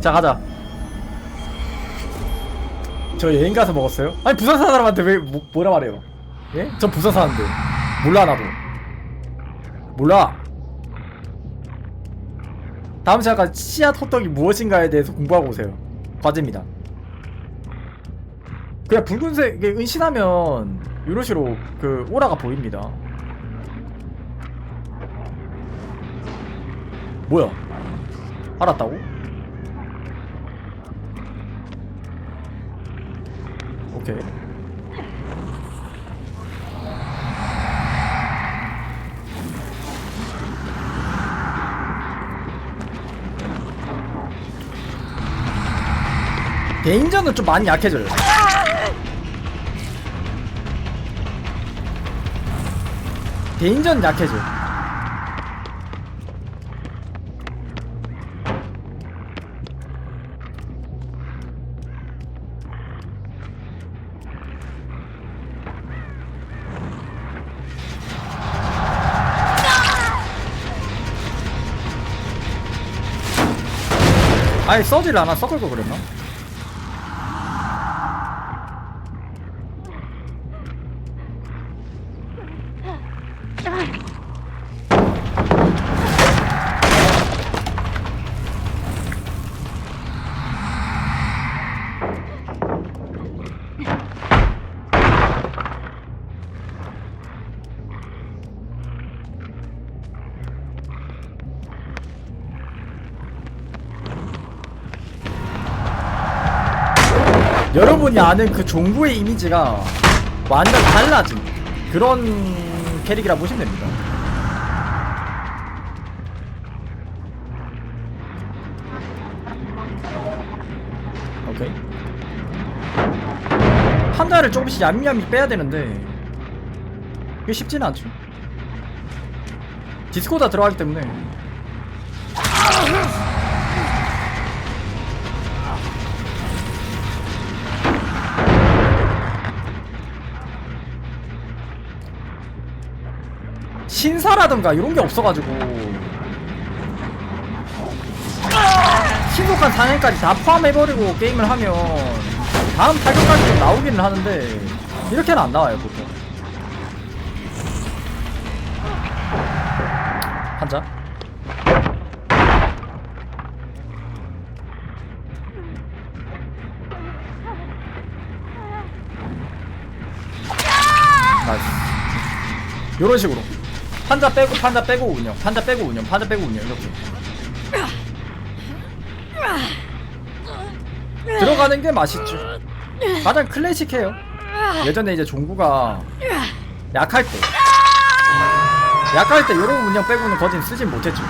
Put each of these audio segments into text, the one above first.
자 가자. 저 여행 가서 먹었어요? 아니 부산 사는 사람한테 왜 뭐, 뭐라 말해요? 예? 전 부산 사는데. 몰라 나도. 몰라. 다음 시간까지 씨앗 호떡이 무엇인가에 대해서 공부하고 오세요. 과제입니다. 그냥 붉은색에 은신하면 이런 식으로 그 오라가 보입니다. 뭐야? 알았다고? 오케이. 개인전은 좀 많이 약해져요. 개인전 약해져 아예 써질 않아 섞을 거 그랬나? 여러분이 아는 그 종부의 이미지가 완전 달라진 그런 캐릭이라 보시면 됩니다. 오케이. 판자를 조금씩 얌얌이 빼야 되는데 이게 쉽지는 않죠. 디스코다 들어가기 때문에 신사라든가 이런 게 없어가지고. 신속한 상해까지 다 포함해버리고 게임을 하면 다음 타격까지 좀 나오기는 하는데 이렇게는 안 나와요 보통. 한자? 나이스. 요런 식으로 판자 빼고 판자 빼고 운영. 판자 빼고 운영 판자 빼고 운영 이렇게. 들어가는 게 맛있죠 가장 클래식해요. 예전에 이제 종구가 약할 때. 약할 때 요런 운영 빼고는 거진 쓰진 못했죠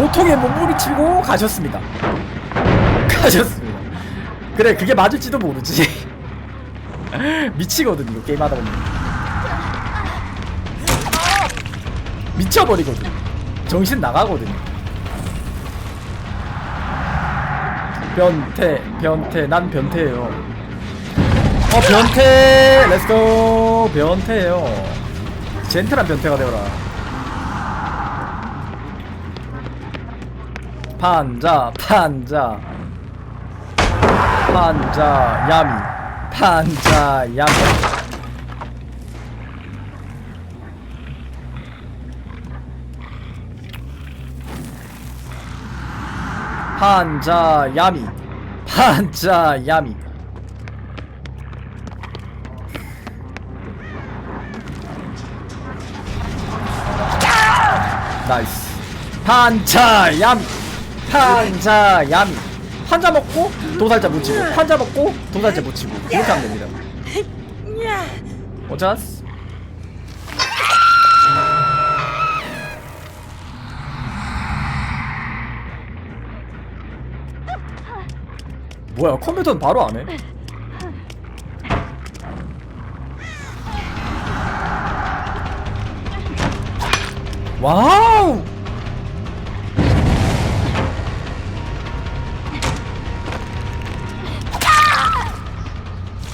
고통에 몸부림치고 가셨습니다. 가셨습니다. 그래 그게 맞을지도 모르지. 미치거든 이거 게임하다 보면. 미쳐버리거든 정신 나가거든 변태 변태 난 변태예요. 어 변태! 렛츠고 변태예요. 젠틀한 변태가 되어라 판자 판자. 판자 야미 판자 야미 판자 야미 판자 야미 나이스. 판자 야미 판자 야미 판자 먹고 도살자 묻히고 판자 먹고 도살자 묻히고. 이렇게 하면 됩니다. 오자스. 뭐야 컴퓨터는 바로 안 해? 와우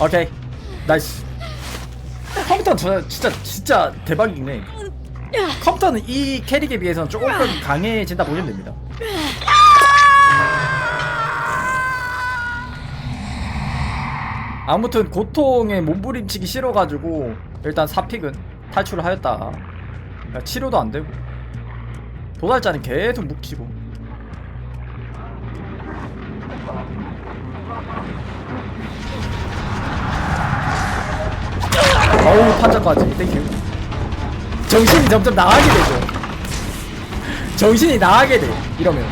오케이. 나이스. 컴퓨터는 저 진짜 진짜 대박이네. 컴퓨터는 이 캐릭에 비해서는 조금 강해진다 보시면 됩니다. 아무튼 고통에 몸부림치기 싫어가지고 일단 사픽은 탈출을 하였다. 치료도 안되고. 도달자는 계속 묵히고 어우 판자까지. 땡큐 정신이 점점 나가게 되죠. 정신이 나가게 돼 이러면.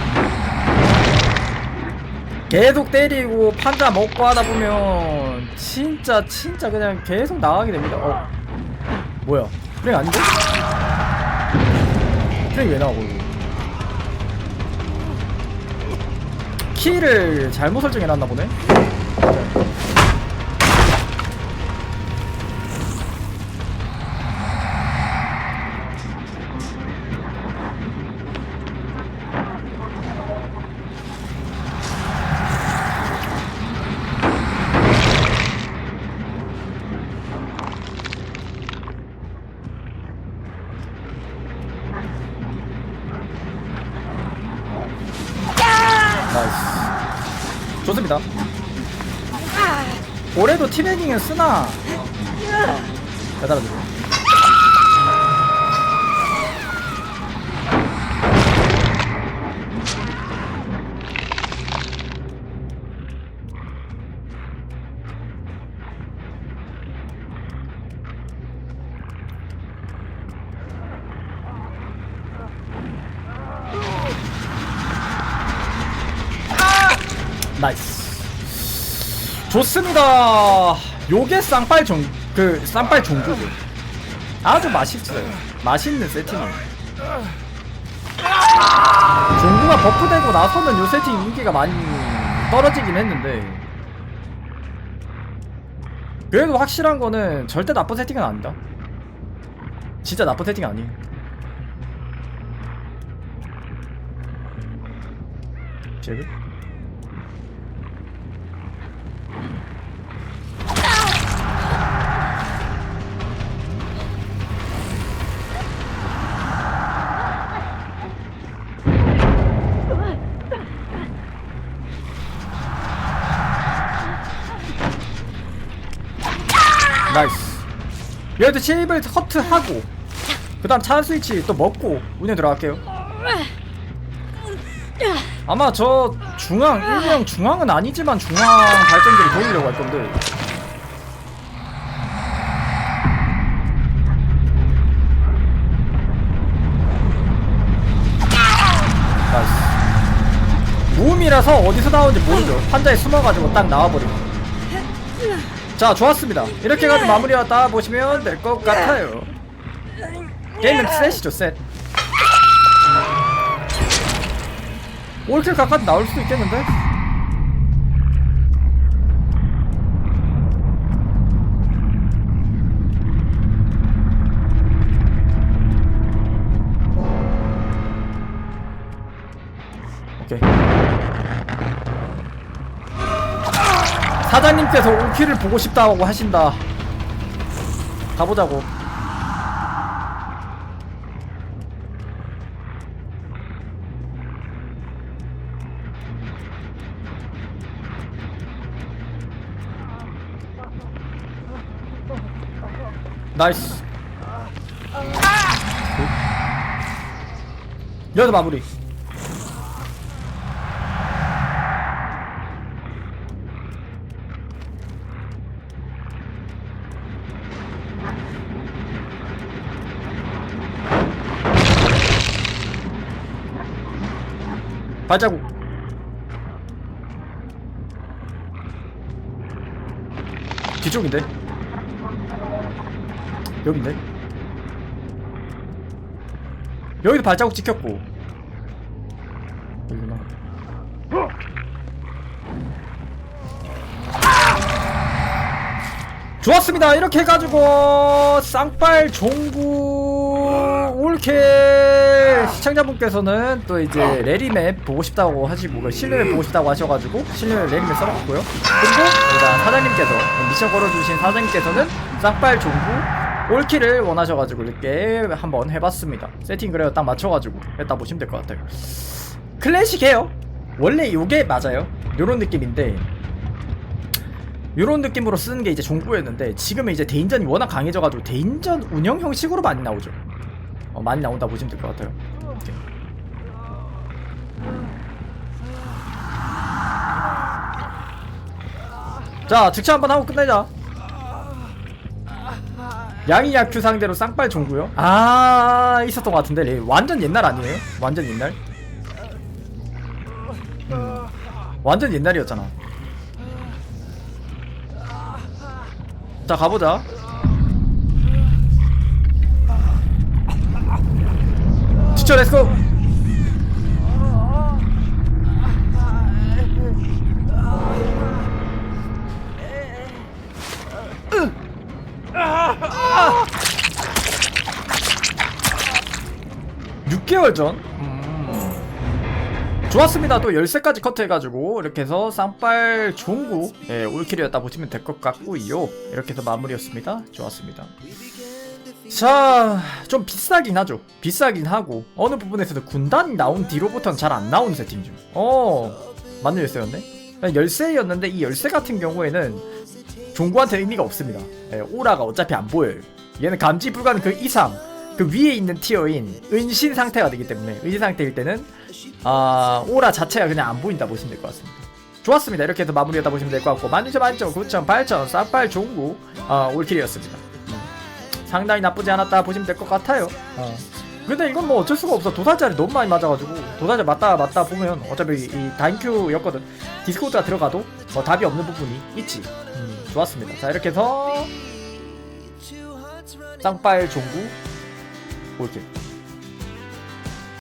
계속 때리고 판자 먹고 하다 보면 진짜 진짜 그냥 계속 나가게 됩니다. 어. 뭐야? 프랭 아닌데? 프랭 왜 나오고 키를 잘못 설정해놨나 보네 좋습니다. 올해도 티베깅은 쓰나? 대단하죠 나이스. 좋습니다. 요게 쌍빨 종그 쌍빨 종구죠 아주 맛있어요. 맛있는 세팅이에요. 종구가 버프되고 나서는 요 세팅 인기가 많이 떨어지긴 했는데. 그래도 확실한 거는 절대 나쁜 세팅은 아니다. 진짜 나쁜 세팅 아니에요. 제그? 얘도 쉐입을 커트하고 그 다음 차 스위치 또 먹고 운영 들어갈게요. 아마 저 중앙 일명 중앙은 아니지만 중앙 발전기를 돌리려고 할 건데. 나이스. 무음이라서 어디서 나오는지 모르죠. 판자에 숨어가지고 딱 나와버리고 자 좋았습니다. 이렇게 해가지고 마무리가 다 보시면 될 것 같아요. 게임은 셋이죠 셋. 올킬 각까지 나올 수도 있겠는데? 사장님께서 올킬을 보고 싶다고 하신다. 가보자고. 나이스. 여기서 마무리 발자국 뒤쪽인데? 여긴데? 여기도 발자국 찍혔고. 여기구나. 좋았습니다. 이렇게 해가지고 쌍빨 종구 올케 시청자분께서는 또 이제 레리맵 보고 싶다고 하시고 그 실내맵 보고 싶다고 하셔가지고 실내맵 레리맵 써봤고요. 그리고 일단 사장님께서 미션 걸어주신 사장님께서는 쌍발 종구 올키를 원하셔가지고 이렇게 한번 해봤습니다. 세팅 그래요. 딱 맞춰가지고 했다 보시면 될 것 같아요. 클래식해요. 원래 요게 맞아요. 요런 느낌인데 요런 느낌으로 쓰는 게 이제 종구였는데 지금은 이제 대인전이 워낙 강해져가지고 대인전 운영 형식으로 많이 나오죠 어, 많이 나온다 보시면 될 것 같아요. 자 즉시 한번 하고 끝내자 양이 야큐 상대로 쌍발 종구요? 아 있었던 것 같은데 레- 완전 옛날 아니에요? 완전 옛날? 음, 완전 옛날이었잖아 자 가보자 지쳐 렛츠고 육 6개월 전? 음. 좋았습니다. 또 13까지 컷해가지고 이렇게 해서 쌍발 종구 예, 올킬이었다 보시면 될 것 같고요. 이렇게 해서 마무리였습니다. 좋았습니다. 자, 좀 비싸긴 하죠. 비싸긴 하고 어느 부분에서도 군단이 나온 뒤로부터는 잘 안 나오는 세팅 중. 어, 맞는 열쇠였네. 열쇠였는데 이 열쇠 같은 경우에는 종구한테 의미가 없습니다. 예, 오라가 어차피 안 보여요. 얘는 감지 불가능 그 이상 그 위에 있는 티어인 은신 상태가 되기 때문에 은신 상태일 때는 아 오라 자체가 그냥 안 보인다 보시면 될 것 같습니다. 좋았습니다. 이렇게 해서 마무리하다 보시면 될 것 같고 만점 만점 9점 8점 쌍발 종구 아, 올킬이었습니다. 음, 상당히 나쁘지 않았다 보시면 될 것 같아요. 어. 근데 이건 뭐 어쩔 수가 없어. 도살자리 너무 많이 맞아가지고 도살자 맞다 맞다 보면 어차피 이 다인큐였거든. 디스코드가 들어가도 뭐 답이 없는 부분이 있지. 음, 좋았습니다. 자 이렇게 해서 쌍발 종구 올킬.